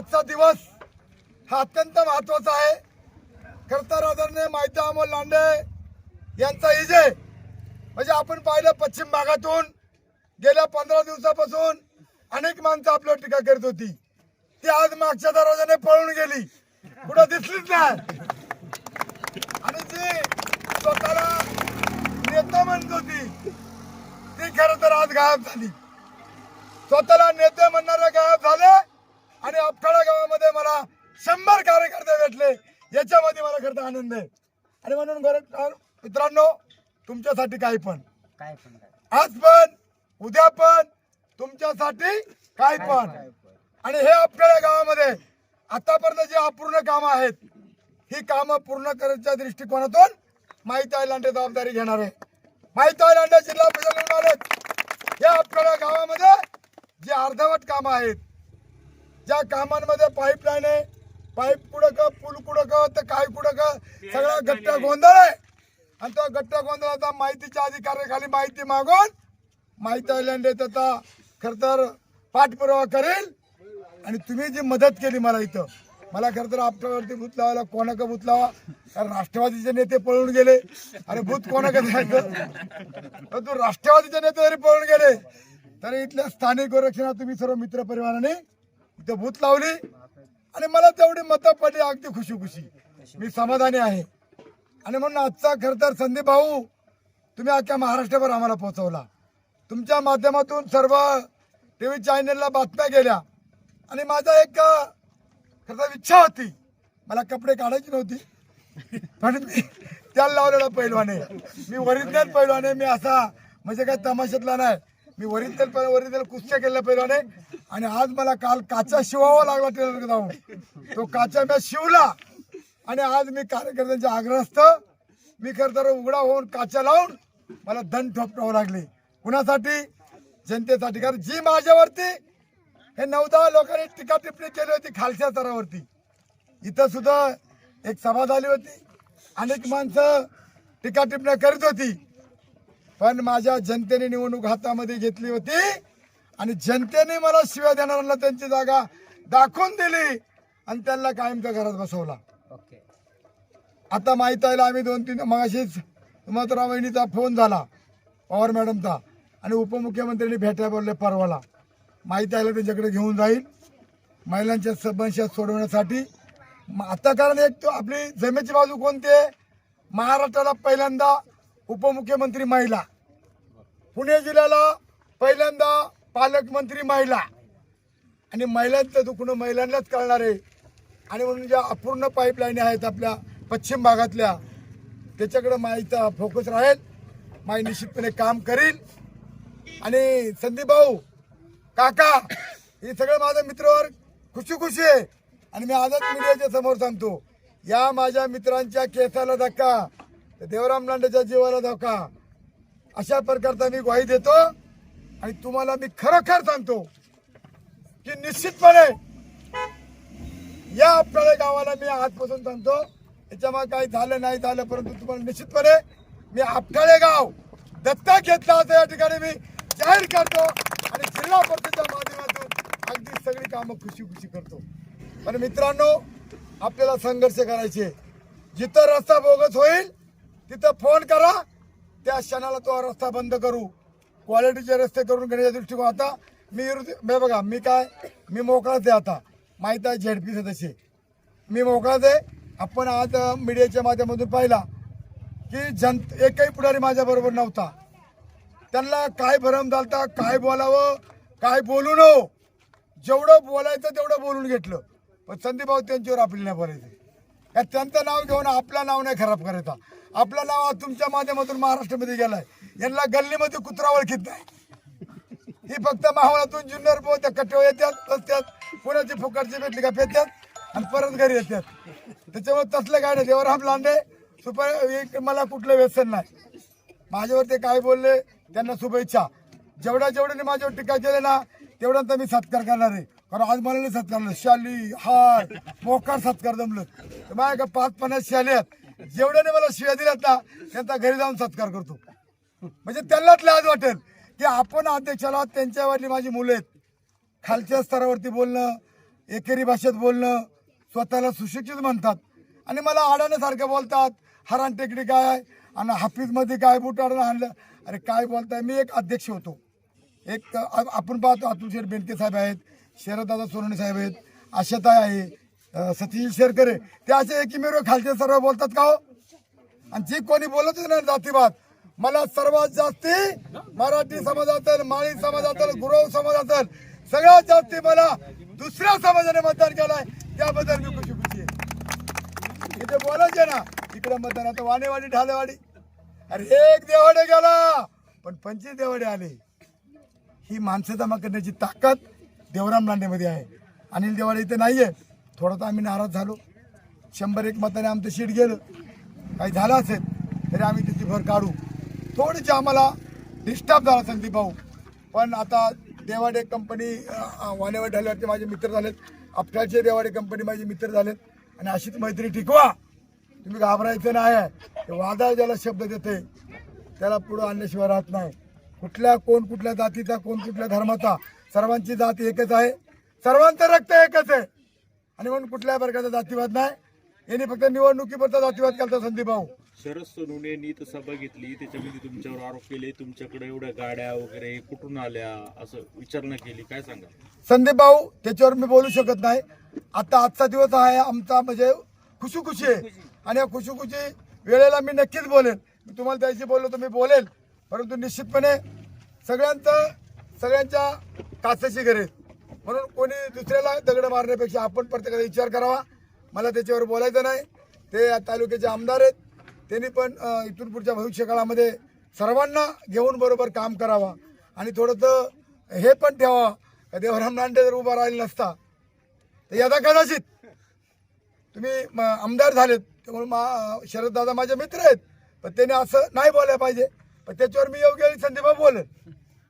आजचा दिवस हा अत्यंत महत्त्वाचा आहे. खरंतर आदरणीय माहिती अमोल लांडे यांचा इजे म्हणजे आपण पाहिलं पश्चिम भागातून गेल्या पंधरा दिवसापासून अनेक माणसं आपल्यावर टीका करत होती. ती आज मागच्या दरवाजाने पळून गेली. कुठं दिसलीच नाही. आणि जी स्वतःला नेता म्हणत होती. ती खरं तर आज गायब झाली. स्वतःला नेते म्हणणारे गायब झाले. आणि अफठाळा गावामध्ये मला शंभर कार्यकर्ते भेटले. याच्यामध्ये मला खरं आनंद आहे. आणि म्हणून खरं मित्रांनो तुमच्यासाठी काही पण. काय पण आज पण उद्या पण तुमच्यासाठी काय पण. आणि हे आपल्या गावामध्ये आतापर्यंत जी अपूर्ण कामं आहेत ही कामं पूर्ण करण्याच्या दृष्टिकोनातून माहिती आहे लांडे जबाबदारी घेणार आहे. माहिती आहे लांडे जिल्हा परिषद या आपल्या गावामध्ये जी अर्धवट कामं आहेत ज्या कामांमध्ये पाईपलाईन आहे. पाईप कुठं का पूल कुठं का तर काय कुठं का सगळा गट्ट गोंधळ आहे. आणि तो गट्ट गोंधळाचा माहितीच्या अधिकाऱ्याखाली माहिती मागून माहिती आयलंड त्याचा खर तर पाठपुरावा करेल. आणि तुम्ही जी मदत केली मला इथं मला खरं तर आपल्यावरती भूत लावायला कोणाका भूत लावा? कारण राष्ट्रवादीचे नेते पळून गेले. अरे भूत कोणाका परंतु राष्ट्रवादीचे नेते जरी पळून गेले तरी इथल्या स्थानिक गोरक्षणा तुम्ही सर्व मित्र परिवाराने इथं भूत लावली आणि मला तेवढी मतं पडली अगदी खुशी खुशी मी समाधानी आहे. आणि म्हणून आजचा खर तर संदीप भाऊ तुम्ही अख्ख्या महाराष्ट्रभर आम्हाला पोहोचवला. तुमच्या माध्यमातून सर्व टी व्ही चॅनलला बातम्या गेल्या. आणि माझा एक खरं तर इच्छा होती. मला कपडे काढायची नव्हती. पण मी त्याला लावलेला पैलवाने मी ओरिजिनल पैलवाने मी असा म्हणजे काय तमाशातला नाही. मी वरील ओरिजिनल कुस्त्या केल्या पहिल्याने. आणि आज मला काल काचा शिवावा लागला टेलर जाऊन. तो काचा मी शिवला. आणि आज मी कार्यकर्त्यांच्या आग्रहस्थ मी खरं तर उघडा होऊन काचा लावून मला दंड ठोपटावं लागले. कुणासाठी? जनतेसाठी. कारण जी माझ्यावरती हे नऊ दहा लोकांनी टीका टिप्पणी केली होती खालच्या स्तरावरती. इथं सुद्धा एक सभा झाली होती. अनेक माणसं टीका टिप्पण्या करीत होती. पण माझ्या जनतेने निवडणूक हातामध्ये घेतली होती आणि जनतेने मला शिव्या देणाऱ्यांना त्यांची जागा दाखवून दिली आणि त्यांना कायमच्या घरात बसवला. ओके. आता माहीत आहे आम्ही दोन तीन मगाशीच सुमत्रा वहिनीचा फोन झाला पवार मॅडमचा. आणि उपमुख्यमंत्र्यांनी भेटायला बोलले परवाला. माहिती आहे त्यांच्याकडे घेऊन जाईल. महिलांच्या समस्या सोडवण्यासाठी. आता कारण एक तो आपली जमेची बाजू कोणती आहे? महाराष्ट्राला पहिल्यांदा उपमुख्यमंत्री महिला. पुणे जिल्ह्याला पहिल्यांदा पालकमंत्री महिला. आणि महिलांचं दुखणं महिलांनाच कळणार आहे. आणि म्हणून ज्या अपूर्ण पाईपलाईन आहेत आपल्या पश्चिम भागातल्या त्याच्याकडे माईचा फोकस राहील. माई निश्चितपणे काम करील. आणि संदीप भाऊ काका हे सगळे माझ्या मित्रवर खुशी खुशी आहे. आणि मी आजच मीडियाच्या समोर सांगतो या माझ्या मित्रांच्या केसाला धक्का. तर देवराम लांडेच्या जीवाला धोका. अशा प्रकारचा मी ग्वाही देतो आणि तुम्हाला मी खरोखर सांगतो की निश्चितपणे या आपल्या गावाला मी आजपासून सांगतो याच्यामुळे काही झालं नाही झालं परंतु तुम्हाला निश्चितपणे मी आपटाळे गाव दत्ता घेतला होता या ठिकाणी मी जाहीर करतो आणि जिल्हा परिषदेच्या माध्यमातून अगदी सगळी कामं खुशी खुशी करतो. पण मित्रांनो आपल्याला संघर्ष करायचे जिथं रस्ता बोगस होईल तिथं फोन करा. त्या क्षणाला तो रस्ता बंद करू. क्वालिटीचे रस्ते करून घेण्याच्या दृष्टिकोन आता मी मी बघा मी काय मी मोकळाच आहे आता. माहीत आहे झेडपी सदस्य मी मोकळाच आहे. आपण आज मीडियाच्या माध्यमातून पाहिला की जन एकही पुढारी माझ्याबरोबर नव्हता. त्यांना काय भरम झालता काय बोलावं काय बोलू न जेवढं बोलायचं तेवढं बोलून घेतलं. पण संदीप भाऊ त्यांच्यावर आपली नाही बोलायचं. का त्यांचं नाव घेऊन आपलं नाव नाही खराब करायचा आपलं नाव तुमच्या माध्यमातून महाराष्ट्रामध्ये गेलाय. यांना गल्लीमध्ये कुत्रा ओळखीत नाही. ही फक्त माहोळातून जुन्नर पो त्या कट्ट्यावर येतात रस्त्यात पुण्याची फुकटची भेटली का पेत्यात आणि परत घरी येतात. त्याच्यामुळे तसले गाड्या देवराम लांडे सुपर एक मला कुठलं व्यसन नाही. माझ्यावर ते काय बोलले त्यांना शुभेच्छा. जेवढ्या जेवढ्याने माझ्यावर टीका केली ना तेवढ्यांचा मी सत्कार करणार आहे. कारण आज मला नाही सत्कार शाली हाय मोकार सत्कार जमलं. तर माझ्या का पाच पन्नास शाली आहेत. जेवढ्याने मला शिव्या दिल्यात ना त्यांचा घरी जाऊन सत्कार करतो. म्हणजे त्यांनाच लाज वाटेल की आपण अध्यक्षाला त्यांच्यावरली माझी मुलं आहेत. खालच्या स्तरावरती बोलणं एकेरी भाषेत बोलणं स्वतःला सुशिक्षित म्हणतात. आणि मला आडाण्यासारखं बोलतात. हरण टेकडी काय आणि हाफिजमध्ये काय बुटाडणं आणलं अरे काय बोलताय? मी एक अध्यक्ष होतो. एक आपण पाहतो अतुल शेठ साहेब आहेत शरददादा सोनवणे साहेब आहेत आशाताय आहे सतीश शेरकरे ते असे एकमेव खालचे सर्व बोलतात का हो? आणि जी कोणी बोलतच नाही जातीवाद मला सर्वात जास्ती मराठी समाजातील माळी समाजातील गुरव समाजातील सगळ्यात जास्ती मला दुसऱ्या समाजाने मतदान केलाय त्याबद्दल मी खुशी खुशी आहे. इथे बोलायचे ना इकडे मतदान आता वाणेवाडी ढालेवाडी. अरे एक देवाडे गेला पण पंचवीस देवाडे आले. ही माणसं जमा करण्याची ताकद देवराम लांडेमध्ये आहे. अनिल देवाडे इथे नाहीये. थोडं तर आम्ही नाराज झालो. शंभर एक मताने आमचं शीट गेलं. काही झालं असेल तरी आम्ही त्याची भर काढू. थोडीशी आम्हाला डिस्टर्ब झाला संदीप भाऊ. पण आता देवाडे कंपनी वानेवाडी ढाल्यावरचे माझे मित्र झालेत. आपटाचे देवाडे कंपनी माझे मित्र झालेत. आणि अशीच मैत्री टिकवा. तुम्ही घाबरायचं नाही आहे. वादळ ज्याला शब्द देते त्याला पुढं आणल्याशिवाय राहत नाही. कुठल्या कोण कुठल्या जातीचा कोण कुठल्या धर्माचा सर्वांची जात एकच आहे. सर्वांचं रक्त एकच आहे. आणि म्हणून कुठल्याही प्रकारचा जातीवाद नाही. यांनी फक्त निवडणुकीपुरता जातीवाद केला संदीप भाऊ शरद सोनवणे यांनी तर सभा घेतली. त्याच्यामध्ये तुमच्यावर आरोप केले. तुमच्याकडे एवढ्या गाड्या वगैरे कुठून आल्या? असं विचारणा केली. काय सांगा? संदीप भाऊ त्याच्यावर मी बोलू शकत नाही. आता आजचा दिवस आहे आमचा म्हणजे खुशीखुशी आहे. आणि या खुशीखुशी वेळेला मी नक्कीच बोलेल मी तुम्हाला त्याशी बोललो तर मी बोलेल. परंतु निश्चितपणे सगळ्यांचं सगळ्यांच्या काचाची गरज म्हणून कोणी दुसऱ्याला दगड मारण्यापेक्षा आपण प्रत्येकाचा विचार करावा. मला त्याच्यावर बोलायचं नाही. ते या तालुक्याचे आमदार आहेत. त्यांनी पण इथून पुढच्या भविष्यकाळामध्ये सर्वांना घेऊन बरोबर काम करावा. आणि थोडंसं हे पण ठेवा का देवराम नांडे जर उभा राहिला नसता तर यदा कदाचित तुम्ही म, आमदार झालेत. त्यामुळे मा शरददादा माझे मित्र आहेत. पण त्याने असं नाही बोलायला पाहिजे. त्याच्यावर मी योग्य वेळी संदीपा